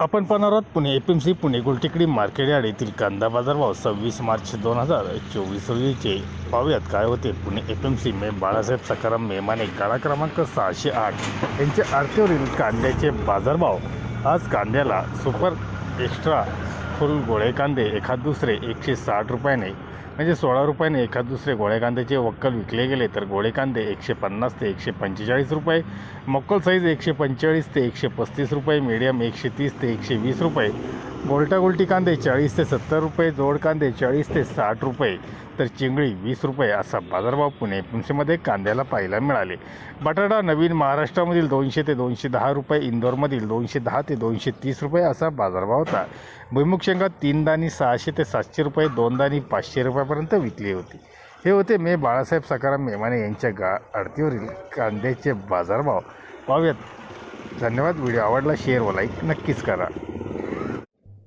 आपण पाहणार आहोत Pune F M C Pune Gultekdi market yard येथील कांदा बाजारभाव सव्वीस मार्च दोन हजार चोवीस रोजीचे. पाहूयात काय होते पुणे एफ एम सी मे बाळासाहेब सकाराम मेमाने गाळा क्रमांक सहाशे आठ. यांच्या आरतीवरील कांद्याचे बाजारभाव आज कांद्याला सुपर एक्स्ट्रा फुल गोळे कांदे एखाद दुसरे एकशे साठ रुपयाने म्हणजे सोळा रुपयाने एखाद दुसरे गोळे कांद्याचे वक्कल विकले गेले तर गोळे कांदे एकशे पन्नास ते एकशे पंचेचाळीस रुपये मक्कल साईज एकशे पंचेचाळीस ते एकशे पस्तीस रुपये मीडियम एकशे तीस ते एकशे वीस रुपये. गोलटा गोलटी कांदे चाळीस ते सत्तर रुपये जोड कांदे चाळीस ते साठ रुपये. तर चिंगळी वीस रुपये असा बाजारभाव पुणे पुंसेमध्ये कांद्याला पाहायला मिळाले. बटाटा नवीन महाराष्ट्रामधील दोनशे ते दोनशे दहा रुपये इंदोरमधील दोनशे दहा ते दोनशे तीस रुपये असा बाजारभाव होता. भुईमुग शेंगा तीन दाणी सहाशे ते सातशे रुपये दोन दाणी पाचशे रुपयापर्यंत विकली होती. हे होते मे बाळासाहेब सकाराम मेमाने यांच्या गा आडतीवरील कांद्याचे बाजारभाव. पाहूयात. धन्यवाद. व्हिडिओ आवडला शेअर व लाईक नक्कीच करा.